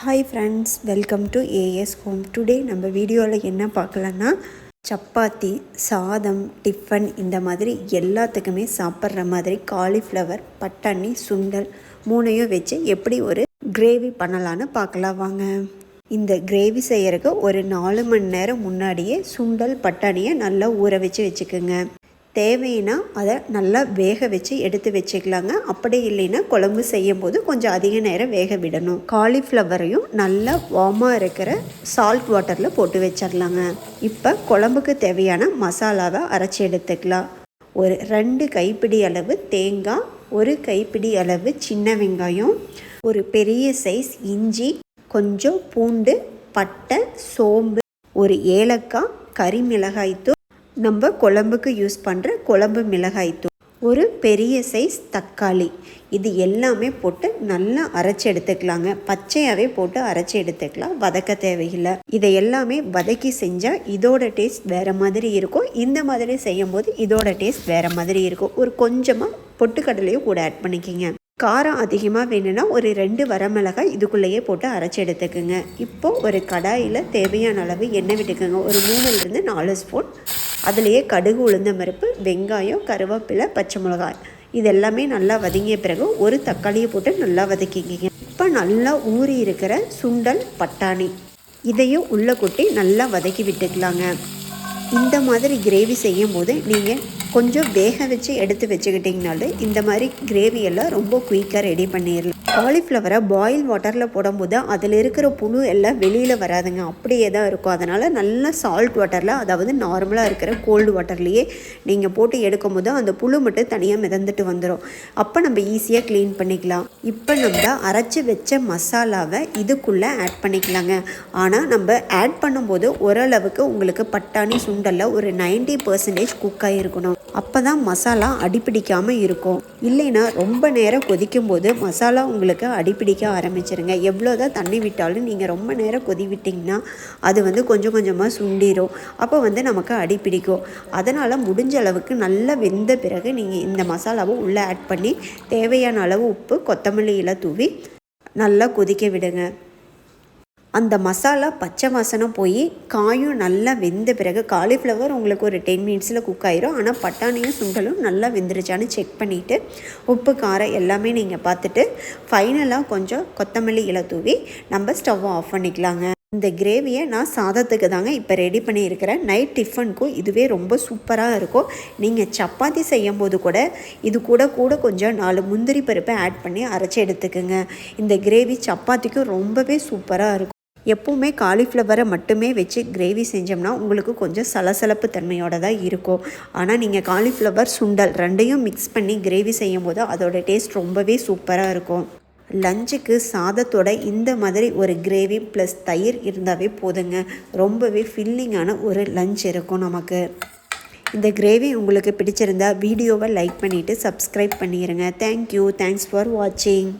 Hi friends welcome to A S home today நம்ம வீடியோவில் என்ன பார்க்கலன்னா சப்பாத்தி சாதம் டிஃபன் இந்த மாதிரி எல்லாத்துக்குமே சாப்பிட்ற மாதிரி காலிஃப்ளவர் பட்டாணி சுண்டல் மூணையும் வச்சு எப்படி ஒரு கிரேவி பண்ணலான்னு பார்க்கலாம் வாங்க. இந்த கிரேவி செய்கிறக்கு ஒரு நாலு மணி நேரம் முன்னாடியே சுண்டல் பட்டாணியை நல்லா ஊற வச்சு வச்சுக்கோங்க. தேவைன்னா அதை நல்லா வேக வச்சு எடுத்து வச்சுக்கலாங்க. அப்படி இல்லைன்னா குழம்பு செய்யும் போது கொஞ்சம் அதிக நேரம் வேக விடணும். காலிஃப்ளவரையும் நல்லா வார்மாக இருக்கிற சால்ட் வாட்டரில் போட்டு வச்சிடலாங்க இப்போ குழம்புக்கு தேவையான மசாலாவை அரைச்சி எடுத்துக்கலாம். ஒரு ரெண்டு கைப்பிடி அளவு தேங்காய் ஒரு கைப்பிடி அளவு சின்ன வெங்காயம் ஒரு பெரிய சைஸ் இஞ்சி கொஞ்சம் பூண்டு பட்டை சோம்பு ஒரு ஏலக்காய் கறி மிளகாய்த்தூள் நம்ம குழம்புக்கு யூஸ் பண்ணுற குழம்பு மிளகாய்த்தூள் ஒரு பெரிய சைஸ் தக்காளி. இது எல்லாமே போட்டு நல்லா அரைச்சி எடுத்துக்கலாங்க. பச்சையாகவே போட்டு அரைச்சி எடுத்துக்கலாம். வதக்க தேவையில்லை. இதை எல்லாமே வதக்கி செஞ்சால் இதோட டேஸ்ட் வேறு மாதிரி இருக்கும். இந்த மாதிரி செய்யும் போது இதோட டேஸ்ட் வேறு மாதிரி இருக்கும். ஒரு கொஞ்சமாக பொட்டுக்கடலையும் கூட ஆட் பண்ணிக்கிங்க. காரம் அதிகமாக வேணும்னா ஒரு ரெண்டு வரமிளகாய் இதுக்குள்ளேயே போட்டு அரைச்சி எடுத்துக்கோங்க. இப்போது ஒரு கடாயில் தேவையான அளவு எண்ணெய் விட்டுக்கோங்க. ஒரு மூணுலேருந்து நாலு ஸ்பூன் அதுலேயே கடுகு உளுந்த பருப்பு வெங்காயம் கருவேப்பிலை பச்சை மிளகாய். இது எல்லாமே நல்லா வதங்கிய பிறகு ஒரு தக்காளியை போட்டு நல்லா வதக்கிக்கிங்க. இப்போ நல்லா ஊறி இருக்கிற சுண்டல் பட்டாணி இதையும் உள்ளே கொட்டி நல்லா வதக்கி விட்டுக்கலாங்க. இந்த மாதிரி கிரேவி செய்யும் போது நீங்கள் கொஞ்சம் வேக வச்சு எடுத்து வச்சுக்கிட்டிங்கனாலும் இந்த மாதிரி கிரேவி எல்லாம் ரொம்ப குயிக்காக ரெடி பண்ணிடலாம். காலிஃப்ளவரை பாயில் வாட்டரில் போடும்போது அதில் இருக்கிற புழு எல்லாம் வெளியில் வராதுங்க. அப்படியே தான் இருக்கும். அதனால் நல்லா சால்ட் வாட்டரில் அதாவது நார்மலாக இருக்கிற கோல்டு வாட்டர்லேயே நீங்கள் போட்டு எடுக்கும் போது அந்த புழு மட்டும் தனியாக மிதந்துட்டு வந்துடும் அப்போ நம்ம ஈஸியாக க்ளீன் பண்ணிக்கலாம். இப்போ நம்ம அரைச்சி வச்ச மசாலாவை இதுக்குள்ளே ஆட் பண்ணிக்கலாங்க. ஆனால் நம்ம ஆட் பண்ணும்போது ஓரளவுக்கு உங்களுக்கு பட்டாணி சுண்டலில் ஒரு நைன்டி பர்சன்டேஜ் குக் ஆகிருக்கணும் அப்போ தான் மசாலா அடிப்பிடிக்காமல் இருக்கும். இல்லைன்னா ரொம்ப நேரம் கொதிக்கும் போது மசாலா உங்களுக்கு அடிப்பிடிக்க ஆரம்பிச்சிருங்க. எவ்வளோ தான் தண்ணி விட்டாலும் நீங்கள் ரொம்ப நேரம் கொதி விட்டிங்கன்னா அது வந்து கொஞ்சம் கொஞ்சமாக சுண்டிடும் அப்போ வந்து நமக்கு அடிப்பிடிக்கும். அதனால் முடிஞ்ச அளவுக்கு நல்லா வெந்த பிறகு நீங்கள் இந்த மசாலாவை உள்ளே ஆட் பண்ணி தேவையான அளவு உப்பு கொத்தமல்லி இலை தூவி நல்லா கொதிக்க விடுங்க. அந்த மசாலா பச்சை வாசனை போய் காயும் நல்லா வெந்த பிறகு காலிஃப்ளவர் உங்களுக்கு ஒரு டென் மினிட்ஸில் குக் ஆயிரும். ஆனால் பட்டாணியும் சுண்டலும் நல்லா வெந்துருச்சான்னு செக் பண்ணிவிட்டு உப்பு காரம் எல்லாமே நீங்கள் பார்த்துட்டு ஃபைனலாக கொஞ்சம் கொத்தமல்லி இலை தூவி நம்ம ஸ்டவ்வை ஆஃப் பண்ணிக்கலாங்க. இந்த கிரேவியை நான் சாதத்துக்கு தாங்க இப்போ ரெடி பண்ணியிருக்கிறேன். நைட் டிஃபனுக்கும் இதுவே ரொம்ப சூப்பராக இருக்கும். நீங்கள் சப்பாத்தி செய்யும் போது கூட இது கூட கூட கொஞ்சம் நாலு முந்திரி பருப்பை ஆட் பண்ணி அரைச்சி எடுத்துக்கோங்க. இந்த கிரேவி சப்பாத்திக்கும் ரொம்பவே சூப்பராக இருக்கும். எப்போவுமே காலிஃப்ளவரை மட்டுமே வச்சு கிரேவி செஞ்சோம்னா உங்களுக்கு கொஞ்சம் சலசலப்பு தன்மையோட தான் இருக்கும். ஆனால் நீங்கள் காலிஃப்ளவர் சுண்டல் ரெண்டையும் மிக்ஸ் பண்ணி கிரேவி செய்யும் போது அதோட டேஸ்ட் ரொம்பவே சூப்பராக இருக்கும். லஞ்சுக்கு சாதத்தோட இந்த மாதிரி ஒரு கிரேவி ப்ளஸ் தயிர் இருந்தாவே போதுங்க. ரொம்பவே ஃபில்லிங்கான ஒரு லஞ்ச் இருக்கும் நமக்கு. இந்த கிரேவி உங்களுக்கு பிடிச்சிருந்தா வீடியோவை லைக் பண்ணிவிட்டு சப்ஸ்கிரைப் பண்ணிடுங்க தேங்க்யூ தேங்க்ஸ் ஃபார் வாட்சிங்